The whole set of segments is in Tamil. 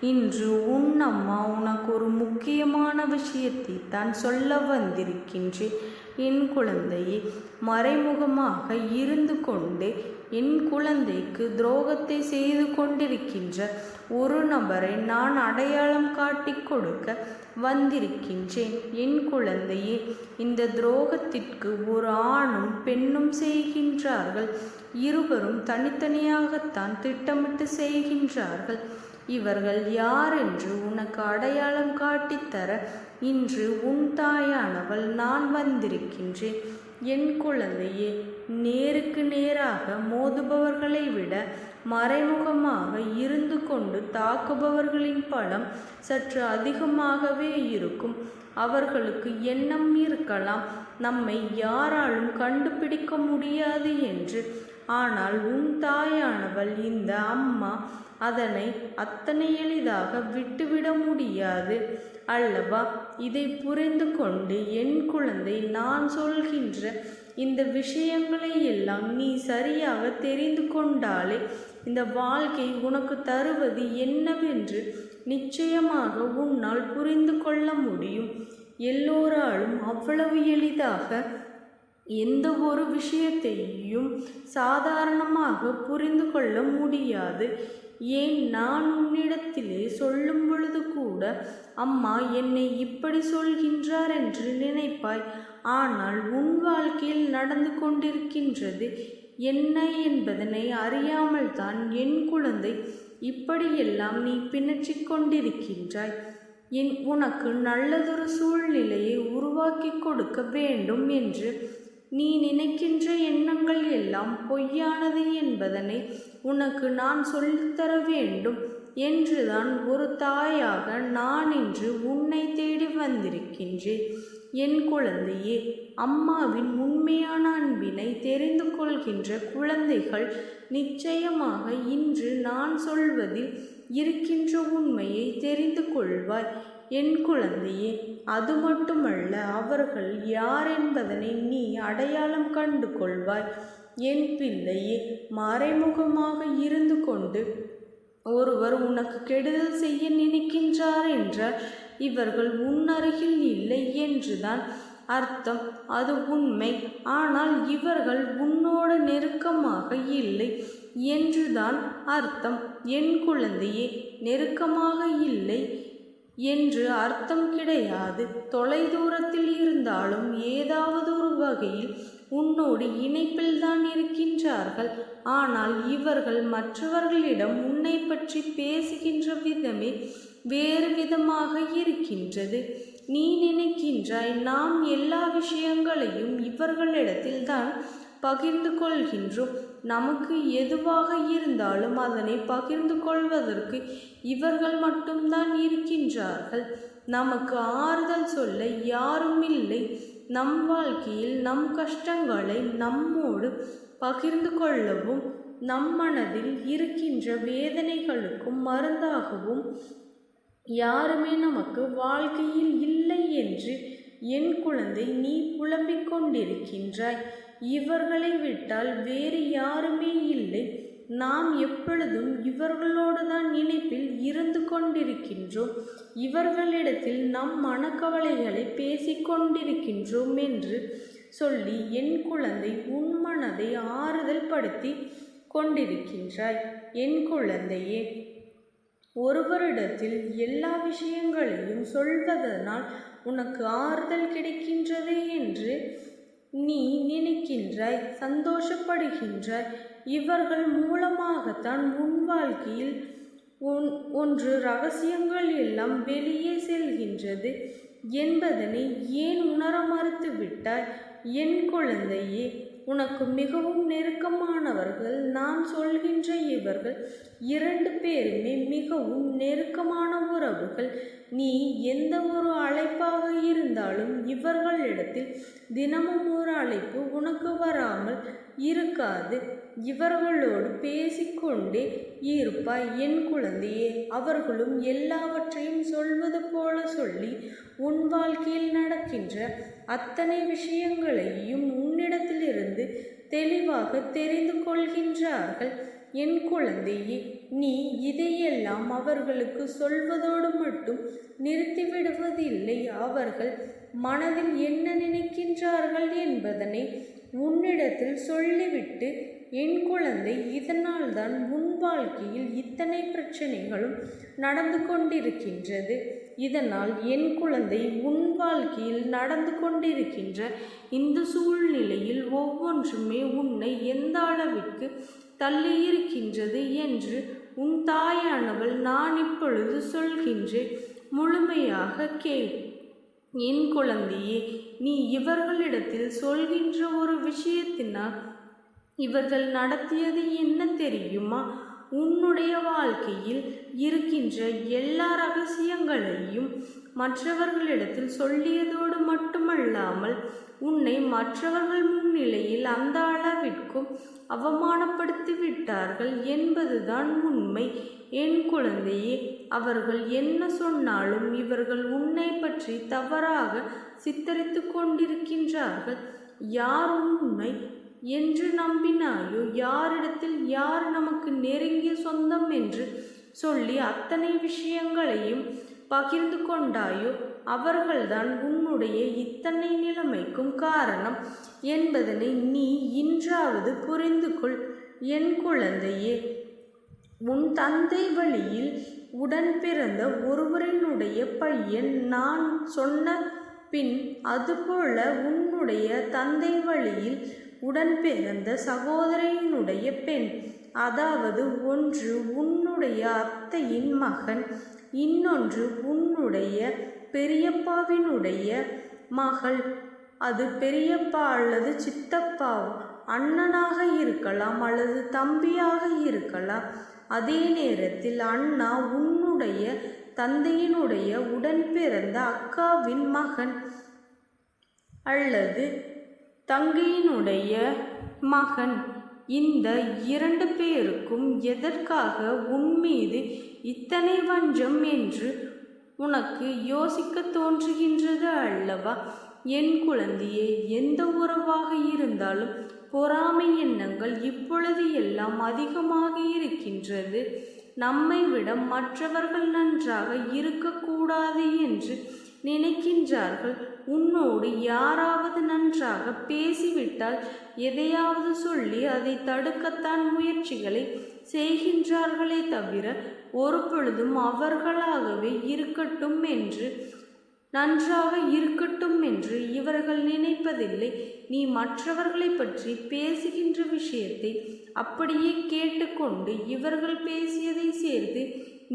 இன்று உன் அம்மா உனக்கு ஒரு முக்கியமான விஷயத்தை தான் சொல்ல வந்திருக்கின்றேன். என் குழந்தையை மறைமுகமாக இருந்து கொண்டு என் குழந்தைக்கு துரோகத்தை செய்து கொண்டிருக்கின்ற ஒரு நபரை நான் அடையாளம் காட்டிக் கொடுக்க வந்திருக்கின்றேன். என் குழந்தையே இந்த துரோகத்திற்கு ஒரு ஆணும் பெண்ணும் செய்கின்றார்கள். இருவரும் தனித்தனியாகத்தான் திட்டமிட்டு செய்கின்றார்கள். இவர்கள் யார் என்று உனக்கு அடையாளம் காட்டித்தர இன்று உன் தாயானவள் நான் வந்திருக்கின்றேன். என் குழந்தையே நேருக்கு நேராக மோதுபவர்களை விட மறைமுகமாக இருந்து கொண்டு தாக்குபவர்களின் பலம் சற்று அதிகமாகவே இருக்கும். அவர்களுக்கு எண்ணம் இருக்கலாம். நம்மை யாராலும் கண்டுபிடிக்க முடியாது என்று ஆனால் உன் தாயானவள் இந்த அம்மா அதனை அத்தனை எளிதாக விட்டுவிட முடியாது. அல்லவா இதை புரிந்து கொண்டு என் குழந்தை நான் சொல்கின்ற இந்த விஷயங்களை எல்லாம் நீ சரியாக தெரிந்து கொண்டாலே இந்த வாழ்க்கை உனக்கு தருவது என்னவென்று நிச்சயமாக உன்னால் புரிந்து கொள்ள முடியும். எல்லோராலும் அவ்வளவு எளிதாக எந்த ஒரு விஷயத்தையும் சாதாரணமாக புரிந்து கொள்ள முடியாது. ஏன்? நான் உன்னிடத்திலே சொல்லும் பொழுது கூட அம்மா என்னை இப்படி சொல்கின்றார் என்று நினைப்பாய். ஆனால் உன் வாழ்க்கையில் நடந்து கொண்டிருக்கின்றது என்ன என்பதனை அறியாமல் தான் என் குழந்தை இப்படியெல்லாம் நீ பிணற்றி கொண்டிருக்கின்றாய். என் உனக்கு நல்லதொரு சூழ்நிலையை உருவாக்கி கொடுக்க வேண்டும் என்று நீ நினைக்கின்ற எண்ணங்கள் எல்லாம் பொய்யானது என்பதனை உனக்கு நான் சொல்லித்தர வேண்டும் என்றுதான் ஒரு தாயாக நான் இன்று உன்னை தேடி வந்திருக்கின்றேன். என் குழந்தையே அம்மாவின் உண்மையான அன்பினை தெரிந்து கொள்கின்ற குழந்தைகள் நிச்சயமாக இன்று நான் சொல்வதில் இருக்கின்ற உண்மையை தெரிந்து கொள்வாய். என் குழந்தையே அது மட்டுமல்ல அவர்கள் யார் என்பதனை நீ அடையாளம் கண்டு கொள்வாய். என் பிள்ளையே மறைமுகமாக இருந்து கொண்டு ஒருவர் உனக்கு கெடுதல் செய்ய நினைக்கின்றார் என்றால் இவர்கள் உன் அருகில் இல்லை என்றுதான் அர்த்தம் அது உண்மை. ஆனால் இவர்கள் உன்னோட நெருக்கமாக இல்லை என்றுதான் அர்த்தம். என் குழந்தையே நெருக்கமாக இல்லை என்று அர்த்தம் கிடையாது. தொலைதூரத்தில் இருந்தாலும் ஏதாவது ஒரு வகையில் உன்னோடு இணைப்பில்தான் இருக்கின்றார்கள். ஆனால் இவர்கள் மற்றவர்களிடம் உன்னை பற்றி பேசுகின்ற விதமே வேறு விதமாக இருக்கின்றது. நீ நினைக்கின்றாய் நாம் எல்லா விஷயங்களையும் இவர்களிடத்தில்தான் பகிர்ந்து கொள்கின்றோம். நமக்கு எதுவாக இருந்தாலும் அதனை பகிர்ந்து கொள்வதற்கு இவர்கள் மட்டும்தான் இருக்கின்றார்கள். நமக்கு ஆறுதல் சொல்ல யாரும் இல்லை. நம் வாழ்க்கையில் நம் கஷ்டங்களை நம்மோடு பகிர்ந்து கொள்ளவும் நம் மனதில் இருக்கின்ற வேதனைகளுக்கும் மருந்தாகவும் யாருமே நமக்கு வாழ்க்கையில் இல்லை என்று என் குழந்தை நீ புலம்பிக் கொண்டிருக்கின்றாய். இவர்களை விட்டால் வேறு யாருமே இல்லை. நாம் எப்பொழுதும் இவர்களோடு தான் நினைப்பில் இருந்து கொண்டிருக்கின்றோம். இவர்களிடத்தில் நம் மனக்கவலைகளை பேசிக்கொண்டிருக்கின்றோம் என்று சொல்லி என் குழந்தை உன் மனதை ஆறுதல் படுத்தி கொண்டிருக்கின்றாய். என் குழந்தையே ஒருவரிடத்தில் எல்லா விஷயங்களையும் சொல்வதனால் உனக்கு ஆறுதல் கிடைக்கின்றது என்று நீ நினைக்கின்றாய் சந்தோஷப்படுகின்றாய். இவர்கள் மூலமாகத்தான் உன் வாழ்க்கையில் ஒன் ஒன்று ரகசியங்கள் எல்லாம் வெளியே செல்கின்றது என்பதனை ஏன் உணர மறுத்து விட்டாய் என் குழந்தையே உனக்கு மிகவும் நெருக்கமானவர்கள் நான் சொல்கின்ற இவர்கள் இரண்டு பேருமே மிகவும் நெருக்கமான உறவுகள். நீ எந்த ஒரு அழைப்பாக இருந்தாலும் இவர்களிடத்தில் தினமும் ஒரு அழைப்பு உனக்கு வராமல் இருக்காது. இவர்களோடு பேசிக்கொண்டே இருப்பாய் என் குழந்தையே. அவர்களும் எல்லாவற்றையும் சொல்வது போல சொல்லி உன் வாழ்க்கையில் நடக்கின்ற அத்தனை விஷயங்களையும் உன்னிடத்திலிருந்து தெளிவாக தெரிந்து கொள்கின்றார்கள். என் குழந்தையே நீ இதையெல்லாம் அவர்களுக்கு சொல்வதோடு மட்டும் நிறுத்திவிடுவதில்லை. அவர்கள் மனதில் என்ன நினைக்கின்றார்கள் என்பதனை உன்னிடத்தில் சொல்லிவிட்டு என் குழந்தை இதனால்தான் உன் வாழ்க்கையில் இத்தனை பிரச்சனைகளும் நடந்து கொண்டிருக்கின்றது. இதனால் என் குழந்தை உன் வாழ்க்கையில் நடந்து கொண்டிருக்கின்ற இந்த சூழ்நிலையில் ஒவ்வொன்றுமே உன்னை எந்த அளவிற்கு தள்ளியிருக்கின்றது என்று உன் தாயானவள் நான் இப்பொழுது சொல்கின்றேன். முழுமையாக கேள். என் குழந்தையே நீ இவர்களிடத்தில் சொல்கின்ற ஒரு விஷயத்தினால் இவர்கள் நடத்தியது என்ன தெரியுமா? உன்னுடைய வாழ்க்கையில் இருக்கின்ற எல்லா ரகசியங்களையும் மற்றவர்களிடத்தில் சொல்லியதோடு மட்டுமல்லாமல் உன்னை மற்றவர்கள் முன்னிலையில் அந்த அளவிற்கும் அவமானப்படுத்தி விட்டார்கள் என்பதுதான் உண்மை. என் குழந்தையே அவர்கள் என்ன சொன்னாலும் இவர்கள் உன்னை பற்றி தவறாக சித்தரித்து கொண்டிருக்கின்றார்கள். யாரும் உண்மை என்று நம்பினாயோ? யாரிடத்தில் யார் நமக்கு நெருங்கிய சொந்தம் என்று சொல்லி அத்தனை விஷயங்களையும் பகிர்ந்து கொண்டாயோ? அவர்கள்தான் உன்னுடைய இத்தனை நிலைமைக்கும் காரணம் என்பதனை நீ இன்றாவது புரிந்து கொள் என் குழந்தையே உன் தந்தை வழியில் உடன் பிறந்த ஒருவரினுடைய பையன் நான் சொன்ன பின் அதுபோல உன்னுடைய தந்தை வழியில் உடன் பிறந்த சகோதரியினுடைய பெண். அதாவது ஒன்று உன்னுடைய அத்தையின் மகன் இன்னொன்று உன்னுடைய பெரியப்பாவினுடைய மகள். அது பெரியப்பா அல்லது சித்தப்பா அண்ணனாக இருக்கலாம் அல்லது தம்பியாக இருக்கலாம். அதே நேரத்தில் அண்ணா உன்னுடைய தந்தையினுடைய உடன் பிறந்த அக்காவின் மகன் அல்லது தங்கையினுடைய மகன். இந்த இரண்டு பேருக்கும் எதற்காக உன் மீது இத்தனை வஞ்சம் என்று உனக்கு யோசிக்க தோன்றுகின்றது அல்லவா? என் குழந்தையே எந்த உறவாக இருந்தாலும் பொறாமை எண்ணங்கள் இப்பொழுது எல்லாம் அதிகமாக இருக்கின்றது. நம்மை விட மற்றவர்கள் நன்றாக இருக்கக்கூடாது என்று நினைக்கின்றார்கள். உன்னோடு யாராவது நன்றாக பேசிவிட்டால் எதையாவது சொல்லி அதை தடுக்கத்தான் முயற்சிகளை செய்கின்றார்களே தவிர ஒரு பொழுதும் அவர்களாகவே இருக்கட்டும் என்று நன்றாக இருக்கட்டும் என்று இவர்கள் நினைப்பதில்லை. நீ மற்றவர்களை பற்றி பேசுகின்ற விஷயத்தை அப்படியே கேட்டுக்கொண்டு இவர்கள் பேசியதை சேர்த்து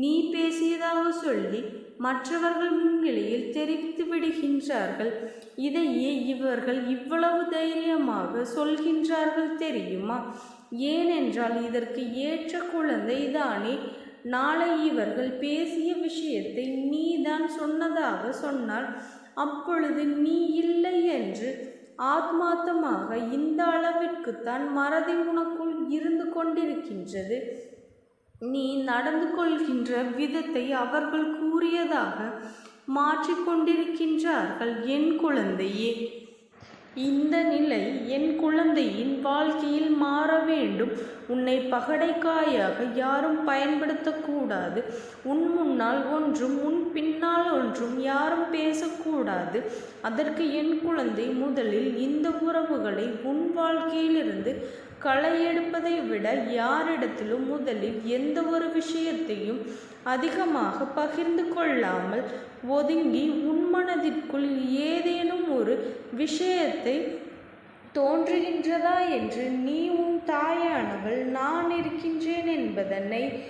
நீ பேசியதாக சொல்லி மற்றவர்கள் முன்னிலையில் தெரிவித்து விடுகின்றார்கள். இதையே இவர்கள் இவ்வளவு தைரியமாக சொல்கின்றார்கள் தெரியுமா? ஏனென்றால் இதற்கு ஏற்ற குழந்தை தானே. நாளை இவர்கள் பேசிய விஷயத்தை நீதான் சொன்னதாக சொன்னால் அப்பொழுது நீ இல்லை என்று ஆத்மார்த்தமாக இந்த அளவிற்குத்தான் மறதி உனக்குள் இருந்து கொண்டிருக்கின்றது. நீ நடந்து கொள்கின்ற விதத்தை அவர்கள் கூறியதாக மாற்றிக்கொண்டிருக்கின்றார்கள் என் குழந்தையே. இந்த நிலை என் குழந்தையின் வாழ்க்கையில் மாற வேண்டும். உன்னை பகடைக்காயாக யாரும் பயன்படுத்தக்கூடாது. உன் முன்னால் ஒன்றும் உன் பின்னால் ஒன்றும் யாரும் பேசக்கூடாது. அதற்கு என் குழந்தை முதலில் இந்த உறவுகளை உன் வாழ்க்கையிலிருந்து களை எடுப்பதை விட யாரிடத்திலும் முதலில் எந்த ஒரு விஷயத்தையும் அதிகமாக பகிர்ந்து கொள்ளாமல் ஒதுங்கி உன் மனதிற்குள் ஏதேனும் ஒரு விஷயத்தை தோன்றுகின்றதா என்று நீ உன் தாயானவள் நான் இருக்கின்றேன் என்பதனை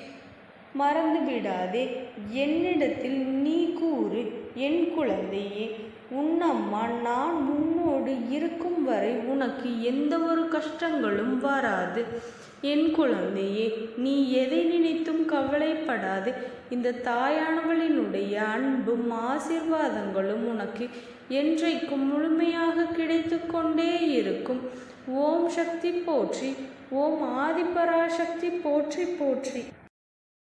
மறந்துவிடாதே. என்னிடத்தில் நீ கூறு என் குழந்தையே உன் அம்மா நான் உன்னோடு இருக்கும் வரை உனக்கு எந்த ஒரு கஷ்டங்களும் வராது. என் குழந்தையே நீ எதை நினைத்தும் கவலைப்படாது. இந்த தாயானவளினுடைய அன்பும் ஆசிர்வாதங்களும் உனக்கு என்றைக்கும் முழுமையாக கிடைத்து கொண்டே இருக்கும். ஓம் சக்தி போற்றி ஓம் ஆதிபராசக்தி போற்றி போற்றி.